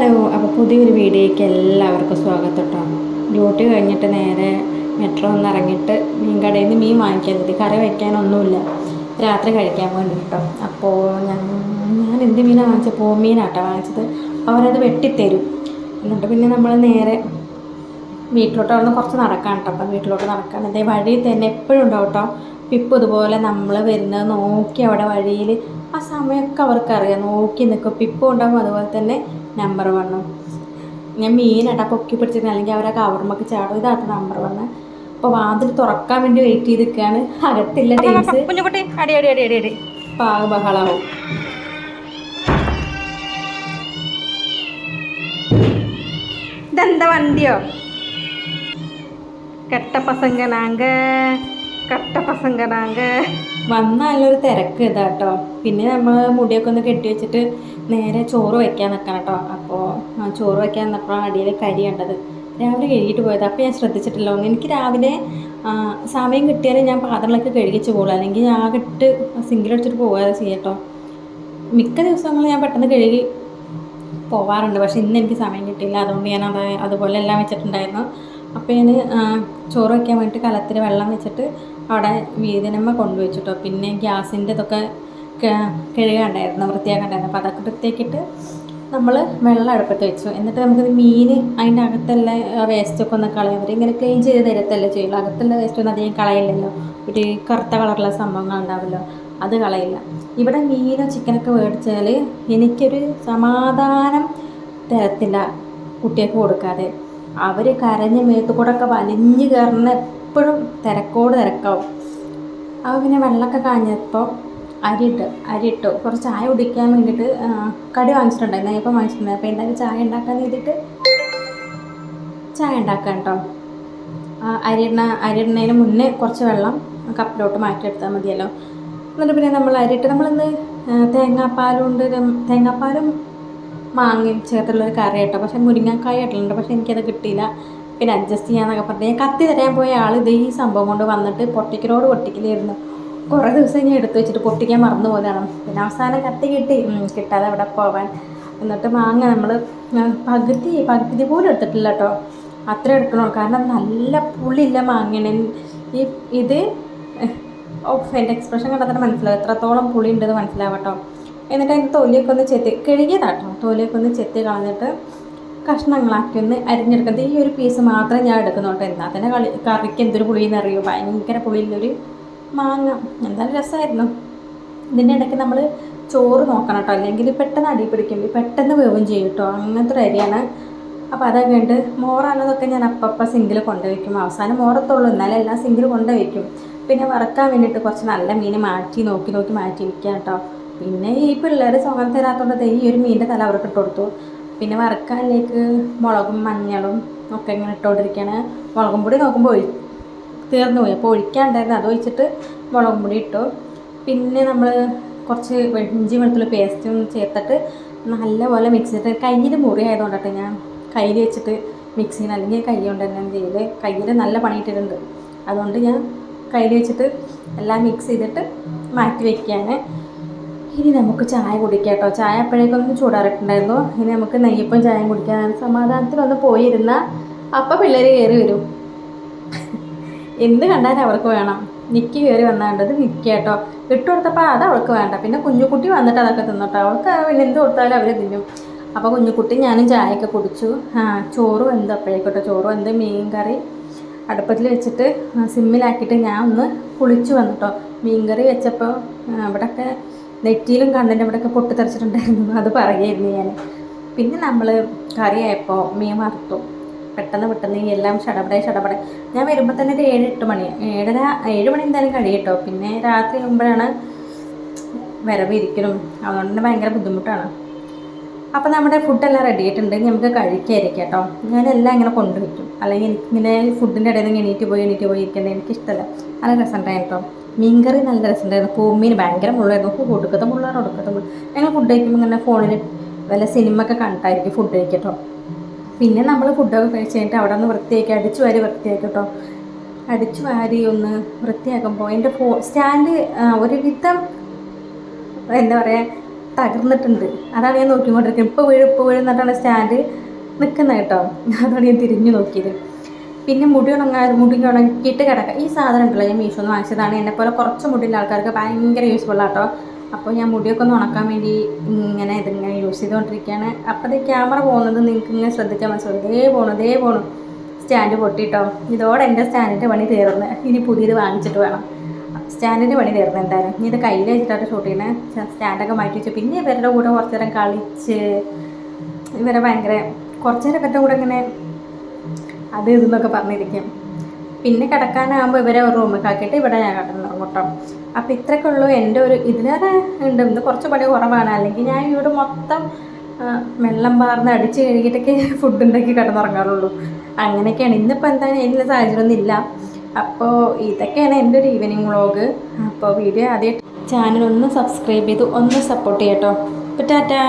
Hello അപ്പോൾ പുതിയൊരു വീഡിയോയ്ക്ക് എല്ലാവർക്കും സ്വാഗതം കേട്ടോ ഡ്യൂട്ടി കഴിഞ്ഞിട്ട് നേരെ മെട്രോ ഒന്ന് ഇറങ്ങിയിട്ട് മീൻ കടയിൽ നിന്ന് മീൻ വാങ്ങിക്കാൻ കിട്ടി കറി വയ്ക്കാനൊന്നുമില്ല. രാത്രി കഴിക്കാൻ വേണ്ടി കേട്ടോ അപ്പോൾ ഞാൻ ഞാൻ എന്ത് മീനാണ് വാങ്ങിച്ചത് പൂമീനാട്ടോ വാങ്ങിച്ചത്. അവരത് വെട്ടിത്തരും. എന്നിട്ട് പിന്നെ നമ്മൾ നേരെ വീട്ടിലോട്ട് അവിടെ കുറച്ച് നടക്കാൻ കേട്ടോ അപ്പം വീട്ടിലോട്ട് നടക്കാൻ അതേ വഴി തന്നെ എപ്പോഴും ഉണ്ടാവും കേട്ടോ ഇപ്പം ഇതുപോലെ നമ്മൾ വരുന്നത് നോക്കി അവിടെ വഴിയിൽ ആ സമയമൊക്കെ അവർക്കറിയാം. നോക്കി നിൽക്കും പിപ്പും ഉണ്ടാകും അതുപോലെ തന്നെ നമ്പർ വണ്ണും ഞാൻ മീനട്ടാ പൊക്കി പിടിച്ചിരുന്നു അല്ലെങ്കിൽ അവരെ കവർമ്മൊക്കെ ചാടും. ഇതാത്ത നമ്പർ വണ്ണ് അപ്പോൾ വാതിൽ തുറക്കാൻ വേണ്ടി വെയിറ്റ് ചെയ്ത് നിൽക്കുകയാണ് അകത്തില്ല ടേസ് അടി അടി അടി അടി അടി. പാക ബഹളാവും. ഇതെന്താ വണ്ടിയോ? കെട്ട പസങ്കനാങ്ക കെട്ട പസങ്കനാങ്ക വന്ന നല്ലൊരു തിരക്ക് ഇതാട്ടോ. പിന്നെ നമ്മൾ മുടിയൊക്കെ ഒന്ന് കെട്ടി വെച്ചിട്ട് നേരെ ചോറ് വയ്ക്കാൻ നിൽക്കണം കേട്ടോ. അപ്പോൾ ചോറ് വയ്ക്കാൻ നിന്നപ്പോഴാണ് അടിയിൽ കരി കണ്ടത്. രാവിലെ കഴുകിയിട്ട് പോയത്. അപ്പോൾ ഞാൻ ശ്രദ്ധിച്ചിട്ടില്ല. എനിക്ക് രാവിലെ സമയം കിട്ടിയാലേ ഞാൻ പാത്രങ്ങളൊക്കെ കഴുകിച്ച് പോകുള്ളൂ അല്ലെങ്കിൽ ഞാൻ ഇട്ട് സിങ്കിലടിച്ചിട്ട് പോകാതെ ചെയ്യട്ടോ മിക്ക ദിവസങ്ങളും ഞാൻ പെട്ടെന്ന് കഴുകി പോവാറുണ്ട്. പക്ഷേ ഇന്ന് എനിക്ക് സമയം കിട്ടിയില്ല. അതുകൊണ്ട് ഞാൻ അത് അതുപോലെ എല്ലാം വെച്ചിട്ടുണ്ടായിരുന്നു. അപ്പോൾ ഞാൻ ചോറ് വയ്ക്കാൻ വേണ്ടിയിട്ട് കലത്തിൽ വെള്ളം വെച്ചിട്ട് അവിടെ വീതിനമ്മ കൊണ്ടുവച്ചിട്ടോ. പിന്നെ ഗ്യാസിന്റെ ഇതൊക്കെ കിഴുകണ്ടായിരുന്നു വൃത്തിയാക്കണ്ടായിരുന്നു. അപ്പോൾ അതൊക്കെ വൃത്തിയാക്കിയിട്ട് നമ്മൾ വെള്ളം അടുപ്പത്ത് വെച്ചു. എന്നിട്ട് നമുക്കിത് മീൻ അതിന്റെ അകത്തുള്ള വേസ്റ്റൊക്കെ ഒന്ന് കളയാൻ പറ്റും. ഇങ്ങനെ ക്ലീൻ ചെയ്ത് തരത്തല്ലേ ചെയ്യുള്ളൂ. അകത്തുള്ള വേസ്റ്റ് ഒന്നും അധികം കളയില്ലല്ലോ. ഒരു കറുത്ത കളറുള്ള സംഭവങ്ങൾ ഉണ്ടാവുമല്ലോ അത് കളയില്ല. ഇവിടെ മീനോ ചിക്കനൊക്കെ മേടിച്ചാൽ എനിക്കൊരു സമാധാനം തരത്തില്ല കുട്ടികൾക്ക് കൊടുക്കാതെ. അവർ കരഞ്ഞ മേത്ത് കൂടെ ഒക്കെ വലിഞ്ഞ് കയറുന്ന എപ്പോഴും തിരക്കോട് തിരക്കാവും. അപ്പോൾ പിന്നെ വെള്ളമൊക്കെ കാഞ്ഞപ്പോൾ അരിട്ട് അരിട്ട് കുറച്ച് ചായ കുടിക്കാൻ വേണ്ടിയിട്ട് കടി വാങ്ങിച്ചിട്ടുണ്ടായിരുന്നു. നെയ്യപ്പം വാങ്ങിച്ചിട്ടുണ്ടായിരുന്നു അപ്പോൾ എന്തായാലും ചായ ഉണ്ടാക്കാൻ വേണ്ടിയിട്ട് ചായ ഉണ്ടാക്കാം കേട്ടോ. അരിയിടണ അരിയിടുന്നതിന് മുന്നേ കുറച്ച് വെള്ളം കപ്പിലോട്ട് മാറ്റിയെടുത്താൽ മതിയല്ലോ. എന്നിട്ട് പിന്നെ നമ്മൾ അരിയിട്ട് നമ്മളിന്ന് തേങ്ങാപ്പാലും ഉണ്ട്. തേങ്ങാപ്പാലും മാങ്ങയും ചേർത്തുള്ളൊരു കറി കേട്ടോ പക്ഷെ മുരിങ്ങക്കായ ഇട്ടിട്ടുണ്ട് പക്ഷെ എനിക്കത് കിട്ടിയില്ല. പിന്നെ അഡ്ജസ്റ്റ് ചെയ്യാന്നൊക്കെ പറഞ്ഞു. ഞാൻ കത്തി തരാൻ പോയ ആൾ ഇത് ഈ സംഭവം കൊണ്ട് വന്നിട്ട് പൊട്ടിക്കലോട് പൊട്ടിക്കലായിരുന്നു. കുറേ ദിവസം ഞാൻ എടുത്തു വെച്ചിട്ട് പൊട്ടിക്കാൻ മറന്നു പോയതാണ്. പിന്നെ അവസാനം കത്തി കിട്ടി. കിട്ടാതെ അവിടെ പോവാൻ. എന്നിട്ട് മാങ്ങ നമ്മൾ പകുതി പകുതി പോലും എടുത്തിട്ടില്ല കേട്ടോ അത്ര എടുക്കണോ കാരണം നല്ല പുളിയില്ല മാങ്ങയാണ് ഈ ഇത് ഓ എന്റെ എക്സ്പ്രഷൻ കണ്ടാൽ തന്നെ മനസ്സിലാവും. എത്രത്തോളം പുളി ഉണ്ടെന്ന് മനസ്സിലാവട്ടോ എന്നിട്ട് അതിന്റെ തോലിയൊക്കെ ഒന്ന് ചെത്തി കഴുകിയതാട്ടോ. തോലിയൊക്കെ ഒന്ന് ചെത്തി കളഞ്ഞിട്ട് കഷ്ണങ്ങളാക്കി ഒന്ന് അരിഞ്ഞെടുക്കുന്നത്. ഈ ഒരു പീസ് മാത്രം ഞാൻ എടുക്കുന്നുള്ളൂ എന്നാൽ തന്നെ കളി കറിക്ക് എന്തൊരു പുളിയെന്ന് അറിയോ ഭയങ്കര പുളിയുള്ളൊരു മാങ്ങ. എന്തായാലും രസമായിരുന്നു. ഇതിന്റെ ഇടയ്ക്ക് നമ്മൾ ചോറ് നോക്കണം കേട്ടോ അല്ലെങ്കിൽ പെട്ടെന്ന് അടി പിടിക്കും. പെട്ടെന്ന് വേവും ചെയ്യും കേട്ടോ അങ്ങനത്തെ ഒരു അരിയാണ്. അപ്പോൾ അത് കണ്ട് മോറാണതൊക്കെ ഞാൻ അപ്പപ്പം സിങ്കിൽ കൊണ്ടുവയ്ക്കും അവസാനം മോറത്തുള്ളൂ. എന്നാലും എല്ലാം സിങ്കിൽ കൊണ്ടുവയ്ക്കും പിന്നെ വറക്കാൻ വേണ്ടിയിട്ട് കുറച്ച് നല്ല മീൻ മാറ്റി നോക്കി നോക്കി മാറ്റി വയ്ക്കുക കേട്ടോ പിന്നെ ഈ പിള്ളേർ സുഖം ദേ ഈ ഒരു മീനിന്റെ തല അവർക്ക് ഇട്ട് കൊടുത്തു. പിന്നെ വറക്കാനിലേക്ക് മുളകും മഞ്ഞളും ഒക്കെ ഇങ്ങനെ ഇട്ടുകൊണ്ടിരിക്കുകയാണ് മുളകും പൊടി നോക്കുമ്പോൾ ഒഴി തീർന്നു പോയി. അപ്പോൾ ഒഴിക്കാണ്ടായിരുന്നു. അത് ഒഴിച്ചിട്ട് മുളകും പൊടി ഇട്ടു. പിന്നെ നമ്മൾ കുറച്ച് ഇഞ്ചി വെളുത്തുള്ള പേസ്റ്റും ചേർത്തിട്ട് നല്ലപോലെ മിക്സ് ചെയ്തിട്ട് കയ്യിൽ മുറി ആയതുകൊണ്ടിട്ട് ഞാൻ കയ്യിൽ വെച്ചിട്ട് മിക്സ് ചെയ്യുന്നത്. അല്ലെങ്കിൽ കൈ കൊണ്ട് തന്നെ ചെയ്ത് കയ്യിൽ നല്ല പണിയിട്ടിട്ടുണ്ട് അതുകൊണ്ട് ഞാൻ കയ്യിൽ വെച്ചിട്ട് എല്ലാം മിക്സ് ചെയ്തിട്ട് മാറ്റി വയ്ക്കുകയാണ് ഇനി നമുക്ക് ചായ കുടിക്കാം കേട്ടോ. ചായ അപ്പോഴേക്കൊന്ന് ചൂടാറിട്ടുണ്ടായിരുന്നു. ഇനി നമുക്ക് നെയ്യപ്പം ചായയും കുടിക്കാൻ സമാധാനത്തിലൊന്ന് പോയിരുന്ന അപ്പം പിള്ളേർ കയറി വരും. എന്ത് കണ്ടാലും അവർക്ക് വേണം. നിക്ക് കയറി വന്നാണ്ടത് നിൽക്കുക കേട്ടോ. ഇട്ട് കൊടുത്തപ്പോൾ അത് അവൾക്ക് വേണ്ട. പിന്നെ കുഞ്ഞുകുട്ടി വന്നിട്ട് അതൊക്കെ തിന്നോട്ടോ അവൾക്ക് പിന്നെ എന്ത് കൊടുത്താലും അവർ തിന്നും. അപ്പോൾ കുഞ്ഞുകുട്ടി ഞാനും ചായയൊക്കെ കുടിച്ചു. ആ ചോറ് വെന്ത് അപ്പോഴേക്കോട്ടോ ചോറ് വെന്ത് മീൻ കറി അടുപ്പത്തിൽ വെച്ചിട്ട് സിമ്മിലാക്കിയിട്ട് ഞാൻ ഒന്ന് കുളിച്ചു വന്നിട്ടോ മീൻ കറി വെച്ചപ്പോൾ ഇവിടെയൊക്കെ നെറ്റിയിലും കണ്ണിന്റെ ഇവിടെയൊക്കെ പൊട്ടിത്തെറിച്ചിട്ടുണ്ടായിരുന്നു. അത് പറയായിരുന്നു ഞാൻ പിന്നെ നമ്മൾ കറിയായപ്പോൾ മീൻ വറുത്തു. പെട്ടെന്ന് പെട്ടെന്ന് എല്ലാം ഷടപടെ ഷടപടെ ഞാൻ വരുമ്പോൾ തന്നെ ഒരു ഏഴ് എട്ട് മണി ഏഴര ഏഴ് മണി എന്തായാലും കഴിയട്ടോ. പിന്നെ രാത്രി ആകുമ്പോഴാണ് വരവ് ഇരിക്കലും അതുകൊണ്ട് തന്നെ ഭയങ്കര ബുദ്ധിമുട്ടാണ്. അപ്പോൾ നമ്മുടെ ഫുഡെല്ലാം റെഡി ആയിട്ടുണ്ട്. നമുക്ക് കഴിക്കാതിരിക്കാം കേട്ടോ. ഞാനെല്ലാം ഇങ്ങനെ കൊണ്ടുവയ്ക്കും. അല്ലെങ്കിൽ എനിക്കിങ്ങനെ ഫുഡിന്റെ ഇടയിൽ നിന്ന് എണീറ്റ് പോയി എണീറ്റ് പോയി ഇരിക്കുന്നത് എനിക്കിഷ്ടമല്ല നല്ല രസമുണ്ടായിരുന്നു കേട്ടോ. മീൻകറി നല്ല രസമുണ്ടായിരുന്നു. പൂമീൻ ഭയങ്കര മുള്ളായിരുന്നു. ഉപ്പ് കൊടുക്കത്ത മുള്ളാണ് കൊടുക്കത്ത മുള്ള. ഞങ്ങൾ ഫുഡ് കഴിക്കുമ്പോൾ ഇങ്ങനെ ഫോണിൽ വല്ല സിനിമ ഒക്കെ കണ്ടായിരിക്കും ഫുഡ് കഴിക്കട്ടോ. പിന്നെ നമ്മൾ ഫുഡൊക്കെ കഴിച്ച് കഴിഞ്ഞിട്ട് അവിടെ ഒന്ന് വൃത്തിയാക്കി അടിച്ചു വാരി വൃത്തിയാക്കി കേട്ടോ അടിച്ചു വാരി ഒന്ന് വൃത്തിയാക്കുമ്പോൾ എന്റെ ഫോ സ്റ്റാൻഡ് ഒരുവിധം എന്താ പറയുക തകർന്നിട്ടുണ്ട്. അതാണ് ഞാൻ നോക്കിക്കൊണ്ടിരിക്കുന്നത്. ഇപ്പോൾ വീഴും ഇപ്പോൾ വീഴും എന്നിട്ടാണ് സ്റ്റാൻഡ് നിൽക്കുന്നത് കേട്ടോ. അതാണ് ഞാൻ തിരിഞ്ഞു നോക്കിയത്. പിന്നെ മുടി ഉണങ്ങാതെ മുടി ഉണക്കിയിട്ട് കിടക്കുക ഈ സാധനം ഉണ്ടല്ലോ ഞാൻ മീഷോ നിന്ന് വാങ്ങിച്ചതാണ് എന്നെപ്പോലെ കുറച്ച് മുടിയുള്ള ആൾക്കാർക്ക് ഭയങ്കര യൂസ്ഫുൾ ആട്ടോ. അപ്പോൾ ഞാൻ മുടിയൊക്കെ ഒന്ന് ഉണക്കാൻ വേണ്ടി ഇങ്ങനെ ഇതിങ്ങനെ യൂസ് ചെയ്തുകൊണ്ടിരിക്കുകയാണ്. അപ്പോൾ ഈ ക്യാമറ പോകുന്നത് നിങ്ങൾക്ക് ഇങ്ങനെ ശ്രദ്ധിക്കാൻ മനസ്സിലാവും. ഇതേ പോണു ഇതേ പോണു. സ്റ്റാൻഡ് പൊട്ടിട്ടോ. ഇതോടെ എന്റെ സ്റ്റാൻഡിന്റെ പണി തീർന്ന്. ഇനി പുതിയത് വാങ്ങിച്ചിട്ട് വേണം. സ്റ്റാൻഡിന്റെ പണി തീർന്ന് എന്തായാലും. ഇനി ഇത് കയ്യിൽ വെച്ചിട്ടാണ് ഷൂട്ട് ചെയ്യുന്നത് സ്റ്റാൻഡൊക്കെ മാറ്റി വെച്ചു. പിന്നെ ഇവരുടെ കൂടെ കുറച്ച് നേരം കളിച്ച് ഇവരെ ഭയങ്കര കുറച്ച് നേരം ഇവരുടെ കൂടെ ഇങ്ങനെ അത് ഇതെന്നൊക്കെ പറഞ്ഞിരിക്കും. പിന്നെ കിടക്കാനാകുമ്പോൾ ഇവരെ ഒരു റൂമിൽ ആക്കിയിട്ട് ഇവിടെ ഞാൻ കിടന്നു കേട്ടോ. അപ്പോൾ ഇത്രയൊക്കെ ഉള്ളൂ എന്റെ ഒരു ഇതിലേറെ ഉണ്ട്. ഇന്ന് കുറച്ച് പണി കുറവാണ്. അല്ലെങ്കിൽ ഞാൻ ഇവിടെ മൊത്തം വെള്ളം പാർന്ന് അടിച്ച് കഴുകിയിട്ടൊക്കെ ഫുഡ് ഉണ്ടാക്കി കിടന്നുറങ്ങാറുള്ളൂ. അങ്ങനെയൊക്കെയാണ്. ഇന്നിപ്പോൾ എന്തായാലും അതിനുള്ള സാഹചര്യമൊന്നും ഇല്ല. അപ്പോൾ ഇതൊക്കെയാണ് എന്റെ ഒരു ഈവനിങ് വ്ളോഗ് അപ്പോൾ വീഡിയോ ആദ്യം ചാനൽ ഒന്ന് സബ്സ്ക്രൈബ് ചെയ്ത് ഒന്ന് സപ്പോർട്ട് ചെയ്യട്ടോ. അപ്പോൾ ടാറ്റാ.